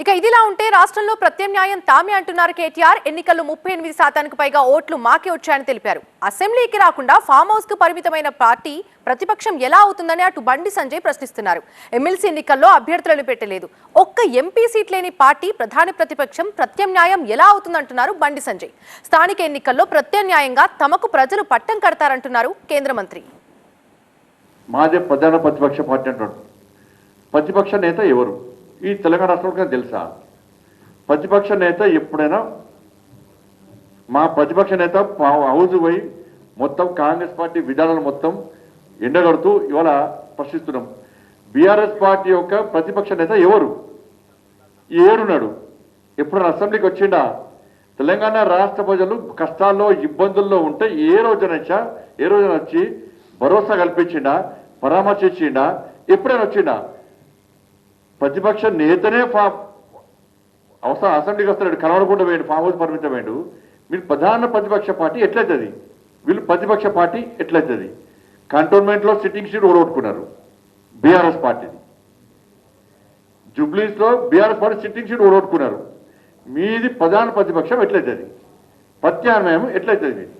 ఇక ఇదిలా ఉంటే రాష్ట్రంలో ప్రత్యామ్నాయం తామే అంటున్నారు కేటీఆర్. ఎన్నికల్లో ముప్పై ఎనిమిది శాతానికి పైగా ఓట్లు మాకే వచ్చాయని తెలిపారు. అసెంబ్లీకి రాకుండా ఫామ్ హౌస్కు పరిమితమైన పార్టీ ప్రతిపక్షం ఎలా అవుతుందని అటు బండి సంజయ్ ప్రశ్నిస్తున్నారు. ఎమ్మెల్సీ ఎన్నికల్లో అభ్యర్థులను పెట్టలేదు. ఒక్క ఎంపీ సీట్ లేని పార్టీ ప్రధాన ప్రతిపక్షం ప్రత్యామ్నాయం ఎలా అవుతుందంటున్నారు బండి సంజయ్. స్థానిక ఎన్నికల్లో ప్రత్యామ్నాయంగా తమకు ప్రజలు పట్టం కడతారంటున్నారు కేంద్ర మంత్రి. మాదే ప్రధాన ప్రతిపక్ష పార్టీ అంటాడు. ప్రతిపక్ష నేత ఎవరు? ఈ తెలంగాణ రాష్ట్రంలో తెలుసా? ప్రతిపక్ష నేత ఎప్పుడైనా మా ప్రతిపక్ష నేత పా- పోయి మొత్తం కాంగ్రెస్ పార్టీ విధానాలు మొత్తం ఎండగడుతూ ఇవాళ ప్రశ్నిస్తున్నాం. బీఆర్ఎస్ పార్టీ యొక్క ప్రతిపక్ష నేత ఎవరు? ఏడున్నాడు. ఎప్పుడైనా అసెంబ్లీకి వచ్చిండా? తెలంగాణ రాష్ట్ర ప్రజలు కష్టాల్లో ఇబ్బందుల్లో ఉంటే ఏ రోజునొచ్చా ఏ రోజున వచ్చి భరోసా కల్పించిండా? పరామర్శించిండా? ఎప్పుడైనా వచ్చిండా? ప్రతిపక్ష నేతనే ఫా అవసరం అసెంబ్లీకి వస్తాడు కలవడకుండా వేయండి ఫామ్ హౌస్ పరిమితం వేయండు మీరు ప్రధాన ప్రతిపక్ష పార్టీ ఎట్లయితుంది? వీళ్ళు ప్రతిపక్ష పార్టీ ఎట్లయితుంది? కంటోన్మెంట్లో సిట్టింగ్ సీట్ ఓడగొట్టుకున్నారు బీఆర్ఎస్ పార్టీని జుబ్లీస్లో బీఆర్ఎస్ పార్టీ సిట్టింగ్ సీట్ ఓడగొట్టుకున్నారు. మీది ప్రధాన ప్రతిపక్షం ఎట్లయితుంది? ప్రత్యామ్నాయం ఎట్లయితుంది? మీది